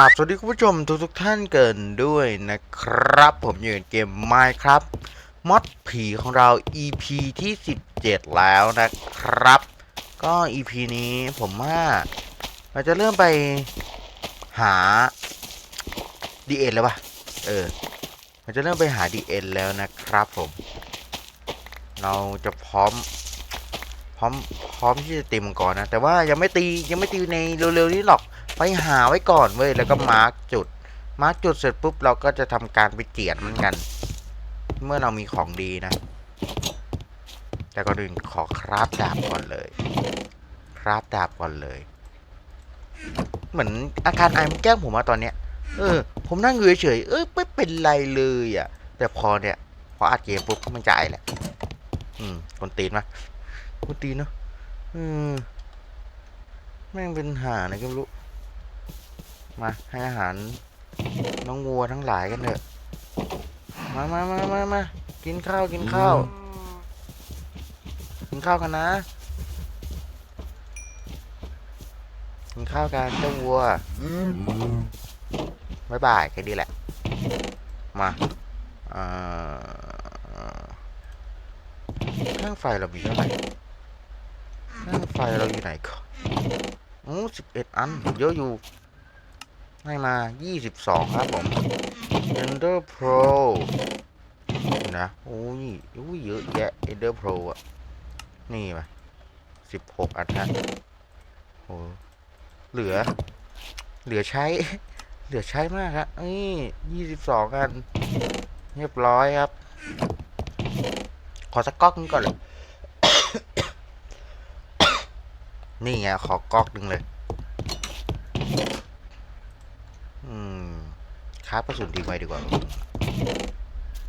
ราบสวัสดีคุณผู้ชมทุกทุกท่านเกินด้วยนะครับ ผมอยู่ในเกม Minecraft มอดผีของเรา EP ที่ 17 แล้วนะครับ ก็ EP นี้ผมว่าเราจะเริ่มไปหา DN แล้วปะเออเราจะเริ่มไปหา DN แล้วนะครับผม เราจะพร้อมพร้อมพร้อมที่จะตีมังกรนะ แต่ว่ายังไม่ตียังไม่ตีในเร็วๆนี้หรอก ไปหาไว้ก่อนเว้ยแล้วก็มาร์กจุด มาร์กจุดเสร็จปุ๊บเราก็จะทำการไปเจียดมันกัน เมื่อเรามีของดีนะ แต่ก่อนอื่นขอคราฟดาบก่อนเลย คราฟดาบก่อนเลย เหมือนอาการไอมันแกล้งผมมาตอนเนี้ย เออ ผมนั่งอยู่เฉยเอ้ยไม่เป็นไรเลยอะ แต่พอเนี่ยพออัดเกมปุ๊บมันจะไอแหละ อืมคนตีนมาคนตีนเนาะอืมแม่งเป็นหาอะไรก็ไม่รู้ มาให้อาหารน้องวัวทั้งหลายกันเถอะ มามามามามากินข้าวกินข้าว กินข้าวกันนะ กินข้าวกันเจ้าวัวบายบายแค่นี้แหละ มาเอ่อข้างไฟเรามีเท่าไหร่ข้างไฟเราอยู่ไหนก่อนโอ้สิบเอ็ดอัน เยอะอยู่ ให้มา 22 ครับผม Ender Pro นะโอ้ยอุ้ยเยอะแยะ Ender Pro อะ นี่มา16 อันฮะโอ้เหลือ เหลือใช้ เหลือใช้มากครับนี่22 อัน เรียบร้อยครับ ขอสักก๊อกนึงก่อนเลย นี่ไง ขอก๊อกหนึ่งเลย อืม คราบกระสุนดีไว้ดีกว่า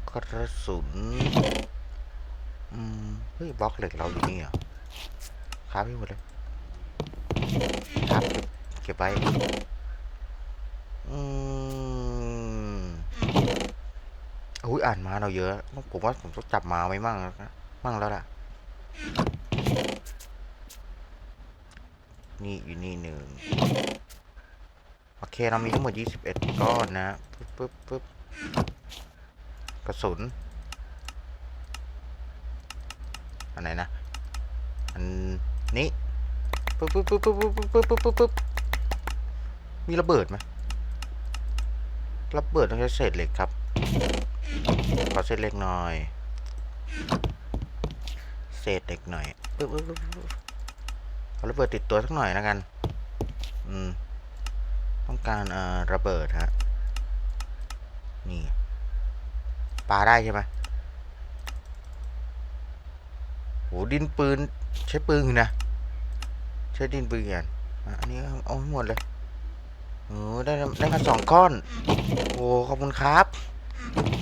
กระสุน อืม เฮ้ยบล็อกเหล็กเราอยู่นี่เหรอคราบให้หมดเลยครับเก็บไว้อืมอุ้ยอ่านมาเราเยอะ ผมว่าผมต้องจับมาไว้มั่งมั่งแล้วล่ะ นี่อยู่นี่หนึ่ง โอเคเรามีทั้งหมด 21 ก้อนนะปึ๊บปึ๊บปึ๊บกระสุน อันไหนนะ อันนี้ปึ๊บปึ๊บปึ๊บปึ๊บปึ๊บปึ๊บปึ๊บปึ๊บปึ๊บมีระเบิดไหมระเบิดต้องใช้เศษเหล็กครับ ขอเศษเหล็กหน่อย เศษเหล็กหน่อยปึ๊บปึ๊บปึ๊บขอระเบิดติดตัวสักหน่อยแล้วกัน อืม ต้องการระเบิดฮะ นี่ปาได้ใช่ไหมโหดินปืนใช้ปืนนะ ใช้ดินปืนกันอะอันนี้เอาให้หมดเลยโอ้ได้ได้มาสองก้อน โอ้ขอบคุณครับ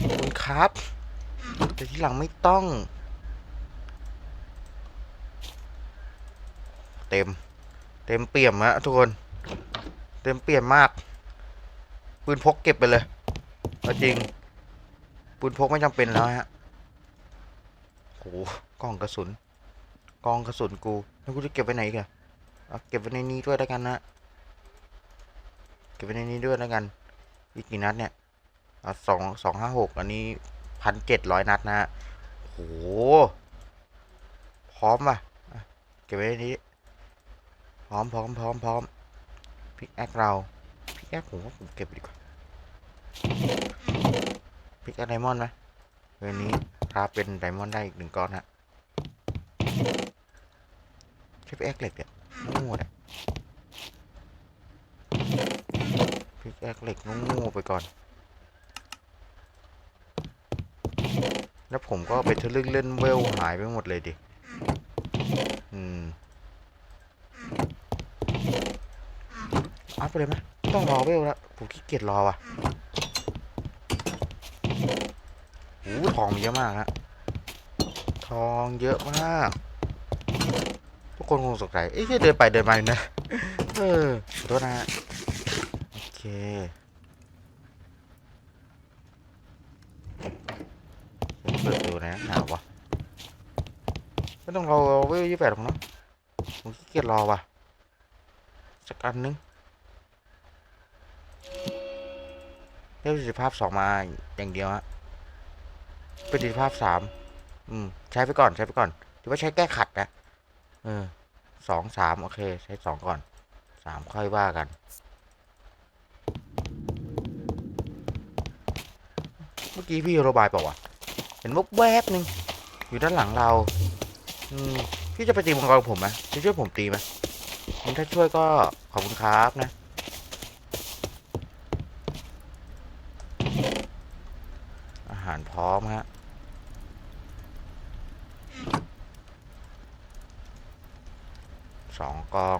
ขอบคุณครับ แต่ที่หลังไม่ต้อง เต็ม เต็มเปี่ยมฮะทุกคน เต็มเปลี่ยมมาก ปืนพกเก็บไปเลยเอาจริง ปืนพกไม่จำเป็นแล้วฮะโหกล่องกระสุน กองกระสุนกูแล้วกูจะเก็บไว้ไหนกันเอาเก็บไว้ในนี้ด้วยแล้วกันนะ เก็บไว้ในนี้ด้วยแล้วกัน อีกกี่นัดเนี่ยเอาสองสองห้าหกอันนี้พันเจ็ดร้อยนัดนะฮะโห พร้อมอะ เก็บไว้ในนี้ พร้อมพร้อมพร้อมพร้อม พิกแอคเราพิกแอคผมว่าผมเก็บดีกว่าพิกแอคไดมอนด์ไหมเวนนี้ถ้าเป็นไดมอนด์ได้อีกหนึ่งก้อนฮะใช้พิกแอคเหล็กเนี่ยงูเนี่ยพิกแอคเหล็กงูไปก่อน แล้วผมก็ไปทะลึ่งเล่นเวลหายไปหมดเลยดิ อืม อัพไปเลยไหมต้องรอเวลแล้วผมขี้เกียจรอว่ะโอ้ทองเยอะมากฮะทองเยอะมากทุกคนคงสงสัยเอ๊ะเดินไปเดินมาอยู่นะเออขอโทษนะโอเคเปิดดูนะหนาววะไม่ต้องรอเวลยี่แปดหรอกเนาะผมขี้เกียจรอว่ะสักอันนึง เรียกประสิทธิภาพสองมาอย่างเดียวฮะประสิทธิภาพสามอืม ใช้ไปก่อนใช้ไปก่อนถือว่าใช้แก้ขัดนะเออสองสามโอเค ใช้สองก่อนสามค่อยว่ากัน เมื่อกี้พี่โรบายเปล่าวะเห็นวบแวบหนึ่งอยู่ด้านหลังเรา อืมพี่จะไปตีมังกรผมไหมจะช่วยผมตีไหมถ้าช่วยก็ขอบคุณครับนะ อาหา ร้อมฮะสองกอง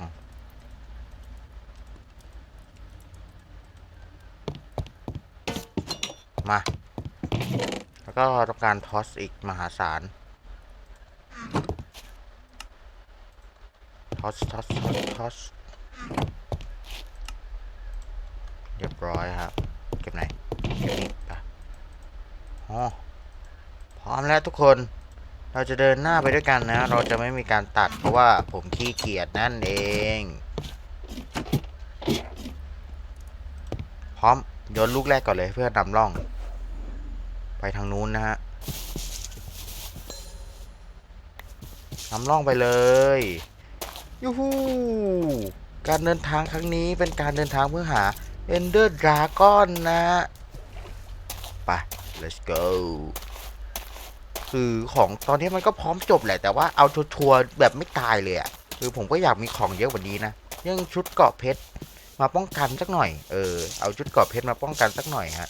มา แล้วก็ต้องการทอสอีกมหาศาล ทอส ทอส ทอส ทอส เรียบร้อยครับ เก็บไหน เก็บนี่ไปอ๋อ พร้อมแล้วทุกคน เราจะเดินหน้าไปด้วยกันนะ เราจะไม่มีการตัดเพราะว่าผมขี้เกียจนั่นเอง พร้อมโยนลูกแรกก่อนเลยเพื่อนำร่อง ไปทางนู้นนะฮะนำร่องไปเลยยูฮูการเดินทางครั้งนี้เป็นการเดินทางเพื่อหา Ender Dragon นะไป let's go คือของตอนนี้มันก็พร้อมจบแหละ แต่ว่าเอาชัวร์แบบไม่ตายเลยอะ่ะคือผมก็อยากมีของเยอะกว่านี้นะยังชุดเกาะเพชรมาป้องกันสักหน่อย เออ เอาชุดเกาะเพชรมาป้องกันสักหน่อยฮะ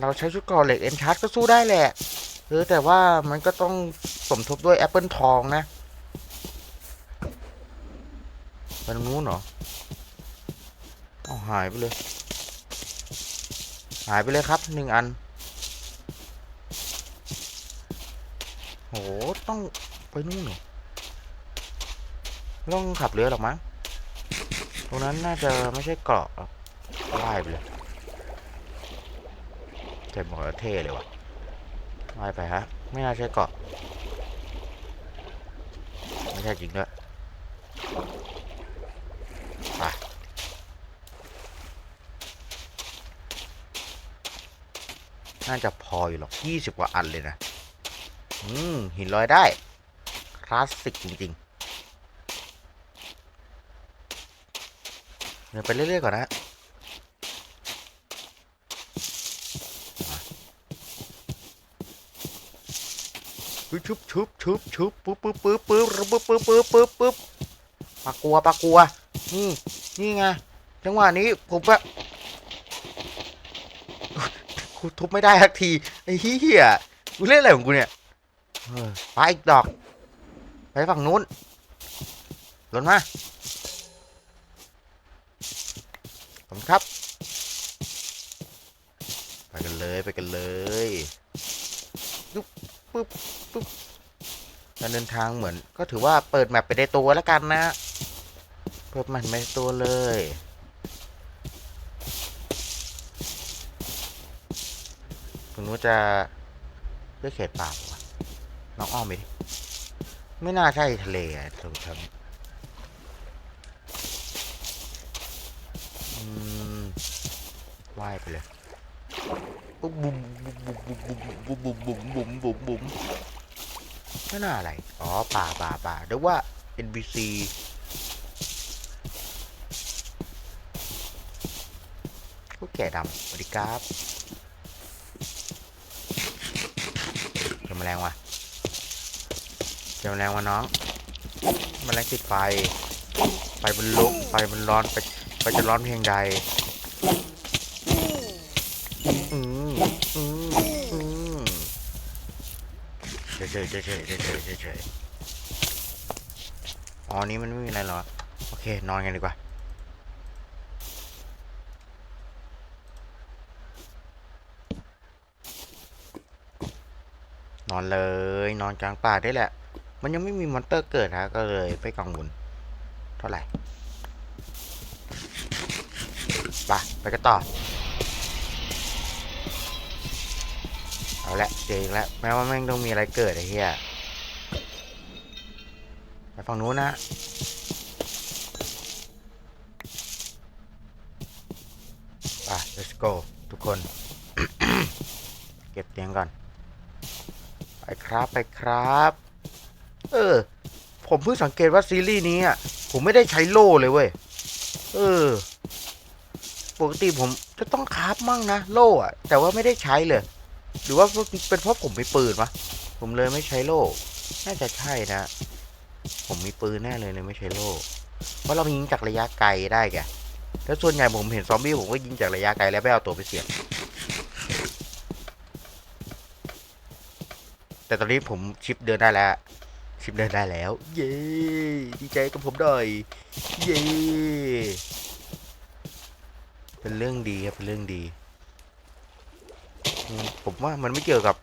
เราใช้ชุดเกาะเหล็กเอ็นชาร์ดก็สู้ได้แหละเออแต่ว่ามันก็ต้องสมทบด้วยแอปเปิลทองนะไปตรงนู้นเหรอเอาหายไปเลย หายไปเลยครับหนึ่งอันโหต้องไปนู่นเหรอไม่ต้องขับเรือหรอกมั้งตรงนั้นน่าจะไม่ใช่เกาะรอกว่ายไปเลยเจ็บหมดแล้วเท่เลยวะว่ายไปฮะ ไม่น่าใช่เกาะ ไม่ใช่จริงด้วย น่าจะพออยู่หรอกยี่สิบกว่าอันเลยนะ อืม หินลอยได้ คลาสสิกจริงๆ เดินไปเรื่อย ๆ ก่อนนะมาเฮ้ยชุบชุบชุบชุบปึ๊บปึ๊บปึ๊บปึ๊บปึ๊บปึ๊บปึ๊บปึ๊บปึ๊บปากกัวปากกัว นี่ นี่ไง จังหวะนี้ผมว่า กูทุบไม่ได้สักทีไอ้เหี้ยกูเล่นอะไรของกูเนี่ยไปอีกดอก ไปฝั่งนู้นหล่นมาขอบคุณครับ ไปกันเลยไปกันเลยยุบปุ๊บปุ๊บการเดินทางเหมือน ก็ถือว่าเปิดแมปไปได้ตัวแล้วกันนะ เปิดแมปไปในตัวเลยคุณ นู้นจะเลือกเขตป่าปะวะน้องอ้อมไปดิไม่น่าใช่ทะเลอะถูกทำอืมว่ายไปเลยบบุ๋มบุ๋มบุ๋มบุ๋มบุ๋มบุ๋มบุ๋มบุ๋มบุ๋มบุ๋มไม่น่าอะไร อ๋อ ป่าป่าป่าเรียกว่า NPC พวกแก่ดำสวัสดีครับ มแมลงวะเจอแมลงวะน้องมแมลงติดไฟ ไฟมันลุกไฟมันร้อนไปไปจะร้อนเพียงใดอืมอืมอืมเฉยเฉยเฉยเฉยเฉยเฉยอ๋อนี้มันไม่มีอะไรหรอ โอเค นอนกันดีกว่า นอนเลย นอนกลางป่าได้แหละ มันยังไม่มีมอนเตอร์เกิดฮะก็เลยไม่กังวลเท่าไหร่ไปไปกันต่อ เอาละเจออีกแล้วแม้ว่าแม่งต้องมีอะไรเกิดไอ้เหี้ยไปฝั่งนู้นนะ let's go ทุกคน เก็บเตียงก่อน ไปครับไปครับ เออ ผมเพิ่งสังเกตว่าซีรีส์นี้อะผมไม่ได้ใช้โล่เลยเว้ย เออ ปกติผมจะต้องคราฟมั่งนะโล่อะแต่ว่าไม่ได้ใช้เลย หรือว่าเป็นเพราะผมมีปืนวะผมเลยไม่ใช้โล่ น่าจะใช่นะ ผมมีปืนแน่เลยเลยไม่ใช้โล่ เพราะเรายิงจากระยะไกลได้แกแล้วส่วนใหญ่ผมเห็นซอมบี้ผมก็ยิงจากระยะไกลแล้วไม่เอาตัวไปเสี่ยง แต่ตอนนี้ผมชิปเดินได้แล้ว ชิปเดินได้แล้ว เย้ดีใจกับผมหน่อย เย้เป็นเรื่องดีครับเป็นเรื่องดี ผมว่ามันไม่เกี่ยวกับ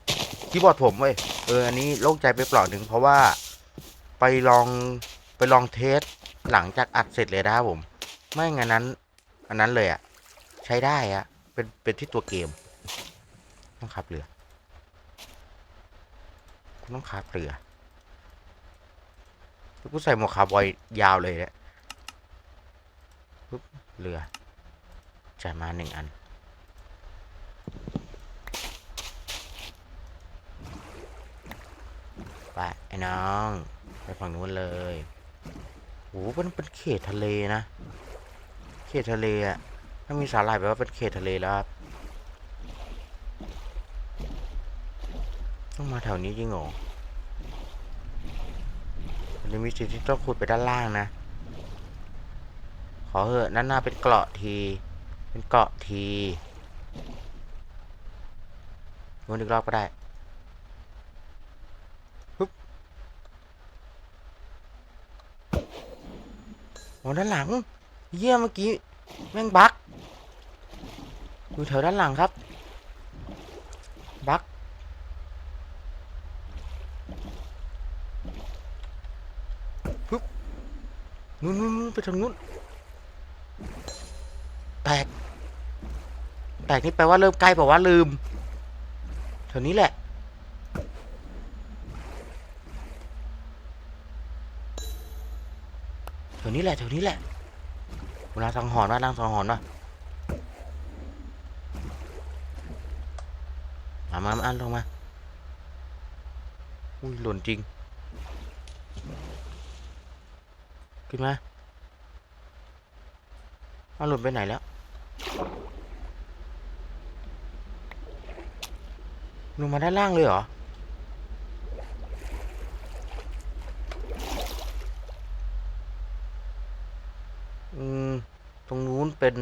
คีย์บอร์ดผมเว้ยเอออันนี้โล่งใจไปเปล่าหนึ่งเพราะว่าไปลองไปลองเทสหลังจากอัดเสร็จเลยนะครับผม ไม่งั้นนั้น อันนั้นเลยอะใช้ได้อะเป็นเป็นที่ตัวเกมต้องขับเรือ ต้องขับเรือแล้วกูใส่หมวกคาร์บอยยาวเลยเนี่ยปุ๊บเรือจ่ายมาหนึ่งอัน ไป ไอ้น้อง ไปฝั่งนู้นเลยโอ้เป็นเป็นเขตทะเลนะ เขตทะเลอะถ้ามีสาหร่ายแปลว่าเป็นเขตทะเลแล้วครับ ต้องมาแถวนี้จริงเหรอมันจะมีสิทธิ์ที่ต้องขุดไปด้านล่างนะ ขอเหอะนั่นน่าเป็นเกราะที เป็นเกาะทีวนอีกรอบก็ได้ปึ๊บโอ้ด้านหลัง เยี่ยมเมื่อกี้ แม่งบักอยู่แถวด้านหลังครับ บัก นู้นนู้นไปทางนู้นแตกแตกนี่แปลว่าเริ่มใกล้แปลว่าลืมแถวนี้แหละ แถวนี้แหละแถวนี้แหละเวลาสังหรณ์ว่านั่งสังหรณ์ว่ามามามาอันลงมา อุ้ยหล่นจริง ขึ้นมาเอาหล่นไปไหนแล้วลงมาด้านล่างเลยเหรอ อืม ตรงนู้นเป็น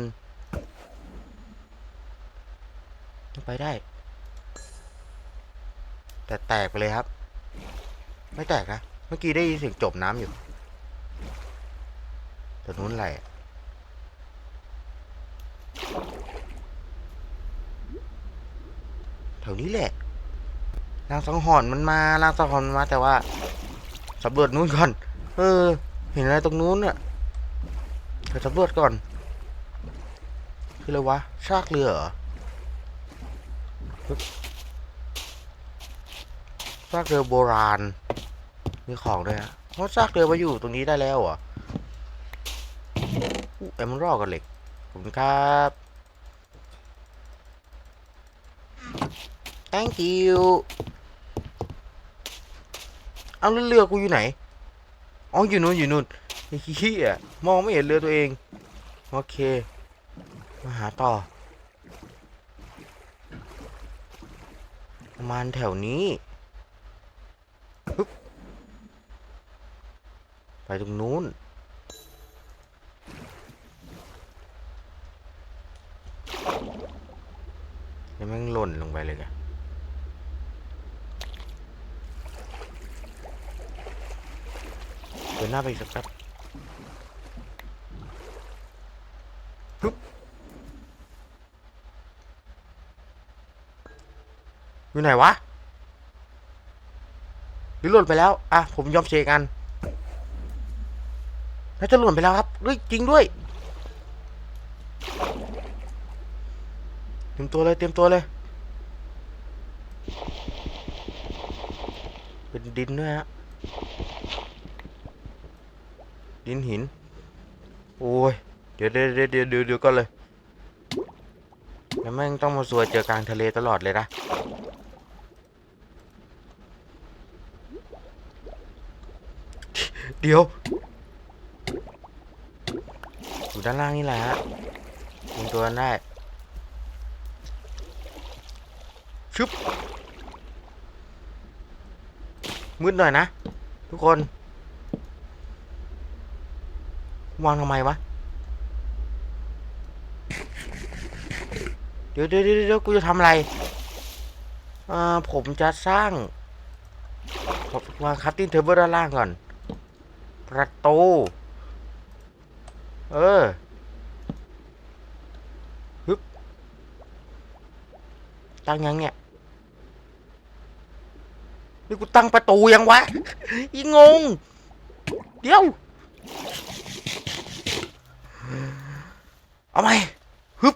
ไปได้ แต่แตกไปเลยครับ ไม่แตกนะ เมื่อกี้ได้ยินเสียงจบน้ำอยู่ แต่นู้นไรอะแถวนี้แหละรางสังหรณ์มันมารางสังหรณ์มันมา แต่ว่าสำรวจนู้นก่อน เออ เห็นอะไรตรงนู้นอะไปสำรวจก่อน คืออะไรวะซากเรือเหรอซากเรือโบราณ มีของด้วยฮะเพราะซากเรือมาอยู่ตรงนี้ได้แล้วออู้ เอ็มรอกับเหล็กขอบคุณครับ thank you เอาแล้วเรือกูอยู่ไหน อ๋อ อยู่นู้นอยู่นู้นไอ้เหี้ยมองไม่เห็นเรือตัวเอง โอเค มาหาต่อ ประมาณแถวนี้ ไปตรงนู้น ยังแม่งห ลงไปเลยแกเดินหน้าไปอีกสักแป๊บปึ๊บอยู่ไหนวะหรือหล่นไปแล้ว อะ ผมยอมเชกันน่าจะหล่นไปแล้วครับเฮ้ยจริงด้วยเตรียมตัวเลยเตรียมตัวเลย เป็น ดินด้วยฮะ ดินหิน โอ้ย เดี๋ยวเดี๋ยวเดี๋ยวเดี๋ยวเดี๋ยวก่อนเลยแล้วแม่งต้องมาซวยเจอกลางทะเลตลอดเลยนะเดี๋ยวอยู่ด้านล่างนี่แหละฮะยิงตัวนั้นได้ชึบ มืดหน่อยนะ ทุกคน วางทำไมวะ เดี๋ยวเดี๋ยวเดี๋ยวกูจะทำอะไรอ่อผมจะสร้างมวางคัตติ้งเทเบิลด้านล่างก่อน ประตู เออฮึบตั้งยังเนี่ย นี่กูตั้งประตูยังวะอีงง เดี๋ยว เอาไหมฮึบ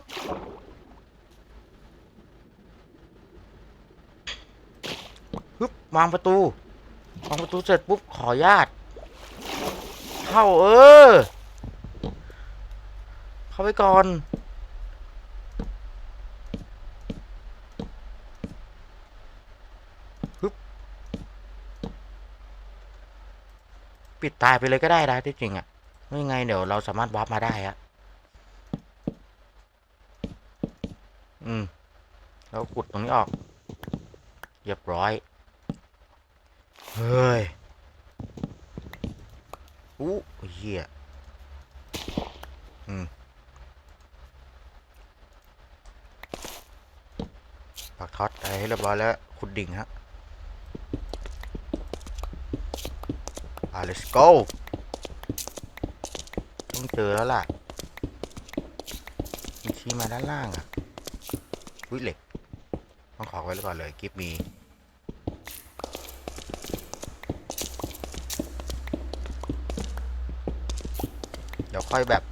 ฮึบวางประตูวางประตูเสร็จปุ๊บขออนุญาตเข้าเออ เข้าไปก่อน ปิดตายไปเลยก็ได้นะที่จริงอะ่ะไม่ไงเดี๋ยวเราสามารถวาร์ปมาได้อะอืมแล้วขุดตรงนี้ออกเรียบร้อย เฮ้ยอู้เหี้ยอืมปักท็อตอะไรให้เรียบร้อยแล้ว ขุดดิ่งฮะ อ่า let's go ต้องเจอแล้วล่ะมันชี้มาด้านล่างอะอุ้ยเหล็ก ต้องขอไว้ก่อนเลยกิฟมีเดี๋ยวค่อยแบบ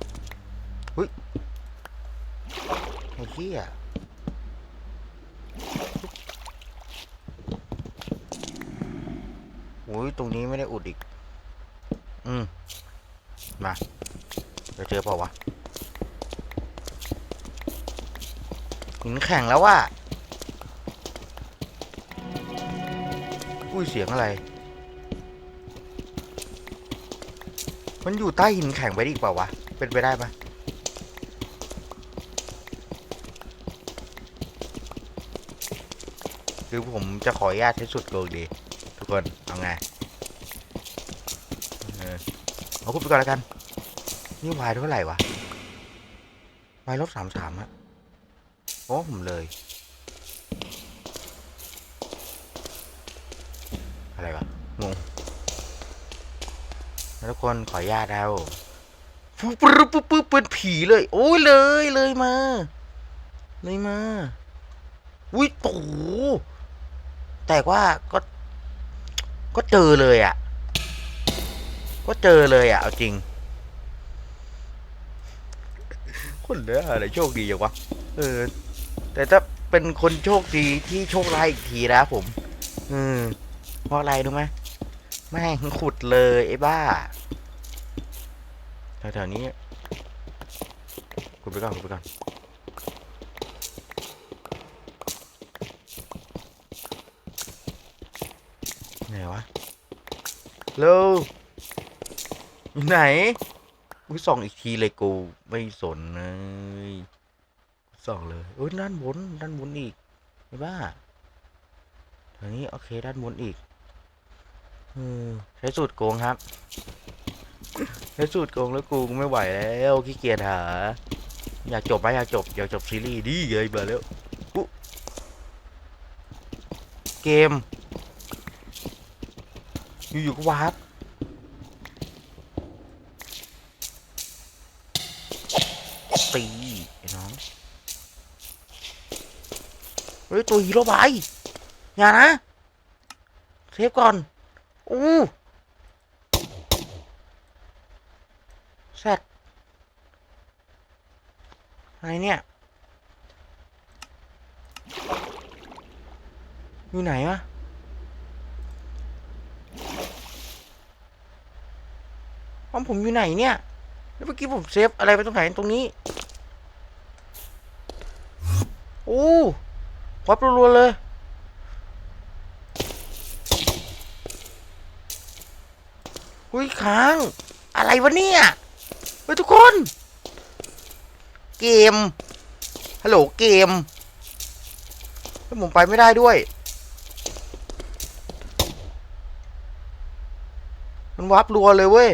หุ้ยไอ้เหี้ยโอ้ย ตรงนี้ไม่ได้อุดอีก อืมมาจะเจอเปล่าวะหินแข็งแล้วว่ะอุ้ยเสียงอะไร มันอยู่ใต้หินแข็งไปได้อีกเปล่าวะ เป็นไปได้ปะคือผมจะขออนุญาตใช้สุดโกงดี ทุกคน เอาไง เอาพูดไปก่อนแล้วกัน นี่วายเท่าไหร่วะวายลบสามสามอะโอ้ผมเลย อะไรวะงงทุกคนขออนุญาตเอาปุ๊บปุ๊บปุ๊บปุ๊บเป็นผีเลย โอ้ยเลยเลยมา เลยมาอุ้ยโอ้โหแต่ว่าก็ ก็เจอเลยอะ ก็เจอเลยอะเอาจริงคนเหลืออะไรโชคดีอย่างวะเออ แต่ถ้าเป็นคนโชคดีที่โชคร้ายอีกทีนะผมอืมเพราะอะไรรู้ไหมแม่งขุดเลยไอ้บ้าแถวๆนี้ขุดไปก่อนขุดไปก่อนไหนวะโลอยู่ ไหนอุ้ยส่องอีกทีเลยกูไม่สนเลยส่องเลยโอ้ยด้านบนด้านบนอีกไอ้บ้าแถวนี้โอเคด้านบนอีกเออใช้สูตรโกงครับ ใช้สูตรโกงแล้วกูไม่ไหวแล้วขี้เกียจหาอยากจบไหมอยากจบอยากจบซีรีส์ดีเลยมาแล้วปุ๊เกม อยู่ๆก็วาร์ป ฮ้ยตัวฮีโร่บายอย่านะ เซฟก่อน อู้แซดอะไรเนี่ย อยู่ไหนวะห้องผมอยู่ไหนเนี่ย แล้วเมื่อกี้ผมเซฟอะไรไปตรงไหนตรงนี้โอ้ วับรัวๆเลยอุ้ยค้าง อะไรวะเนี่ยเฮ้ยทุกคน เกม ฮัลโหลเกมเฮ้ยผมไปไม่ได้ด้วย มันวับรัวเลยเว้ย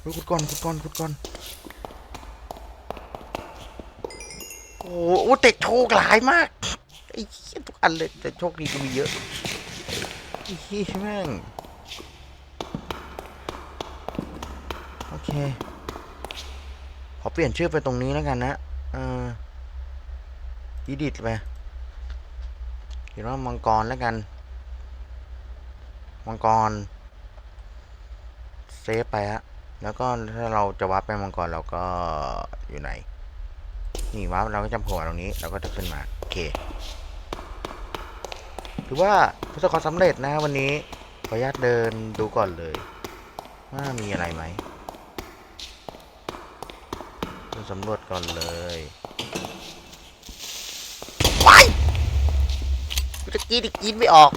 เฮ้ยขุ ดก่อนขุดก่อนขุดก่อน โอ้โหแต่โชคหลายมาก ไอ้เหี้ยทุกอันเลยแต่โชคดีก็มีเยอะ ไอ้เหี้ยแม่ง โอเค ขอเปลี่ยนชื่อไปตรงนี้แล้วกันนะ เอออีดิทไปเขียนว่ามังกรแล้วกัน มังกร เซฟไปฮะ แล้วก็ถ้าเราจะวัดไปมังกรเราก็อยู่ไหน นี่วัดเราก็จะโผล่ตรงนี้เราก็จะขึ้นมา โอเคถือว่าประสบความสำเร็จนะวันนี้ ขออนุญาตเดินดูก่อนเลย ว่ามีอะไรไหมดูสำรวจก่อนเลยว้ายกูจะกินอีกกินไม่ออก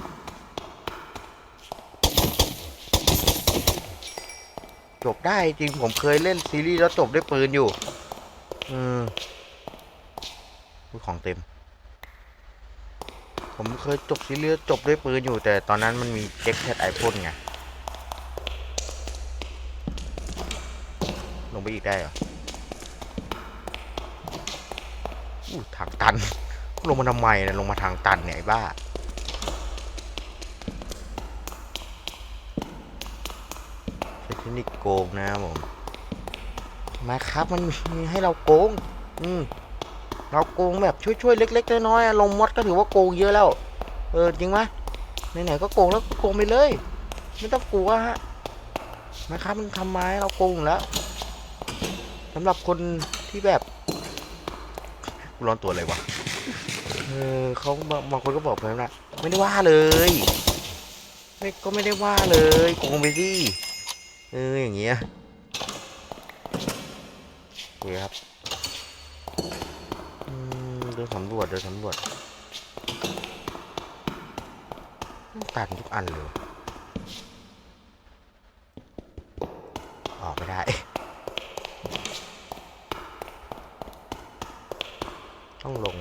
จบได้จริงผมเคยเล่นซีรีส์แล้วจบด้วยปืนอยู่ อืมของเต็ม ผมเคยจบซีรีส์จบด้วยปืนอยู่ แต่ตอนนั้นมันมีเจ็คแพดไอพ่นไง ลงไปอีกได้เหรออู้ทางตัน ลงมาทำไมเนะลงมาทางตันเนี่ยไอ้บ้า ใช้เท คนิคโกงนะครับผม มาครับมันมีให้เราโกง อืม เราโกงแบบช่วยๆเล็กๆน้อยๆอะลงมดก็ถือว่าโกงเยอะแล้ว เออจริงไหมไหนๆก็โกงแล้วโกงไปเลย ไม่ต้องกลัวฮะนะครับมันทำไม้เราโกงอยู่แล้วสำหรับคนที่แบบกูร้อนตัวเลยวะเออเขาบางบางคนก็บอกผมนะไม่ได้ว่าเลยไม่ก็ไม่ได้ว่าเลยโกงไปสิ เอออย่างเงี้ยโอเคครับอืมเดินสำรวจเดินสำรวจตัดทุกอันเลย ออกไม่ได้ ต้องลง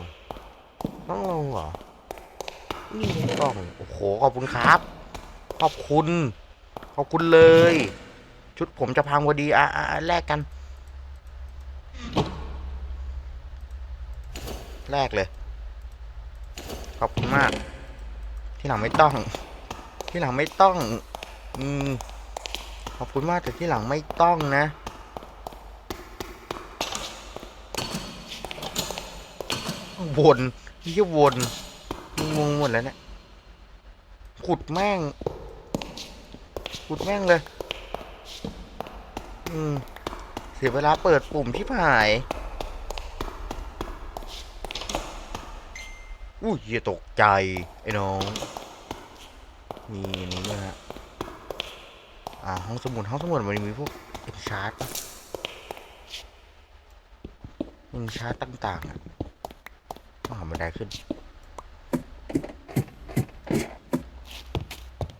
ต้องลงเหรอนี่ไงกล้อง โอ้โห ขอบคุณครับ ขอบคุณ ขอบคุณเลย ชุดผมจะพังพอดีอะอะอะแลกกันแรกเลย ขอบคุณมาก ที่หลังไม่ต้อง ที่หลังไม่ต้อง อืม ขอบคุณมากแต่ที่หลังไม่ต้องนะวนนี่วนงงหมดแล้วเนี่ยขุดแม่งขุดแม่งเลย อืม เสียเวลาเปิดปุ่มที่ผาย อุ้ยอย่าตกใจ ไอ้น้อง มีนี้ด้วยฮะ อ่า ห้องสมุดห้องสมุดมันมีพวกเอ็นชาร์ตเอ็นชาร์ตต่างๆอะต้องหาบันไดขึ้น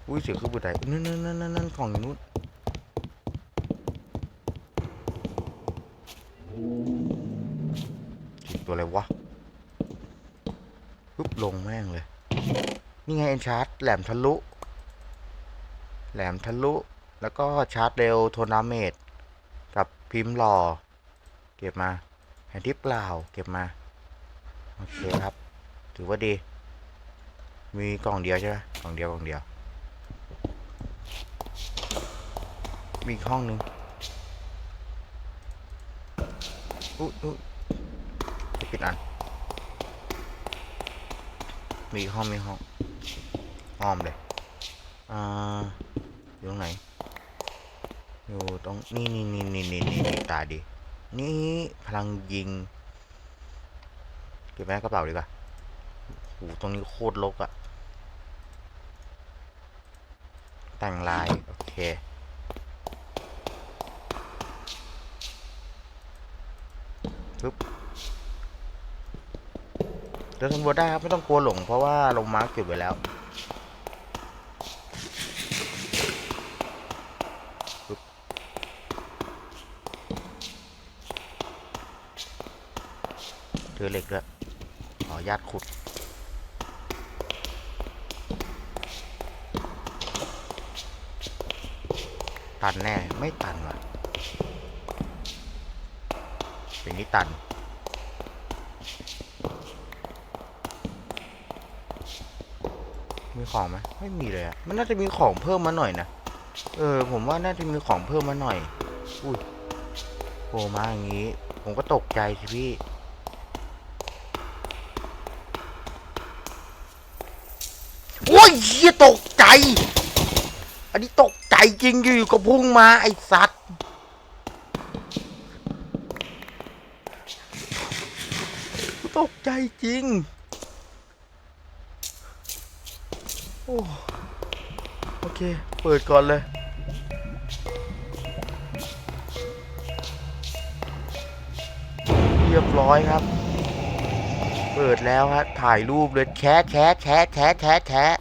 อุ้ยเสียงขึ้นบันไดนั่นนั่นนั่นนั่นนั่นกล่องนู้นเสียงตัว อะไรวะปุ๊บลงแม่งเลย นี่ไงเอ็นชาร์จแหลมทะลุ แหลมทะลุ แล้วก็ชาร์จเร็วโทนาเมตกับพิมพ์หล่อ เก็บมาแผนที่เปล่าเก็บมา โอเคครับ ถือว่าดี มีกล่องเดียวใช่ไหมกล่องเดียวกล่องเดียว มีห้องหนึ่งอุ๊ยอุ๊ย จะปิดอัน มีห้องมีห้องอ้อมเลย อ่า อยู่ตรงไหน อยู่ตรงนี่นี่นี่นี่นี่นี่ตาดี นี่พลังยิง เก็บไว้ในกระเป๋าดีกว่าโหตรงนี้โคตรรกอะแต่งลาย โอเคปึ๊บ เดินสำรวจได้ครับไม่ต้องกลัวหลงเพราะว่าลงมาร์กจุดไว้แล้วเจอเหล็กด้วยขอญาตขุดตันแน่ ไม่ตันว่ะอย่างนี้ตัน ของไหมไม่มีเลยอะมันน่าจะมีของเพิ่มมาหน่อยนะ เออ ผมว่าน่าจะมีของเพิ่มมาหน่อย อุ้ยโผล่มาอย่างนี้ ผมก็ตกใจสิพี่ โอ้ยเหี้ยตกใจ อันนี้ตกใจจริงอยู่ก็พุ่งมาไอสัตว์ ตกใจจริง โอ้โอเค เปิดก่อนเลย เรียบร้อยครับ เปิดแล้วฮะถ่ายรูปเลยแชะแชะแชะแชะแชะแชะ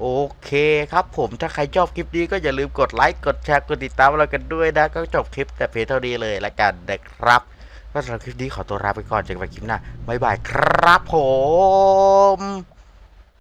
โอเคครับผมถ้าใครชอบคลิปนี้ก็อย่าลืมกดไลค์กดแชร์กดติดตามเรากันด้วยนะ ก็จบคลิปแต่เพียงเท่านี้เลยละกันนะครับก็สำหรับคลิปนี้ขอตัวลาไปก่อนเจอกันใหม่คลิปหน้าบ๊ายบายครับผม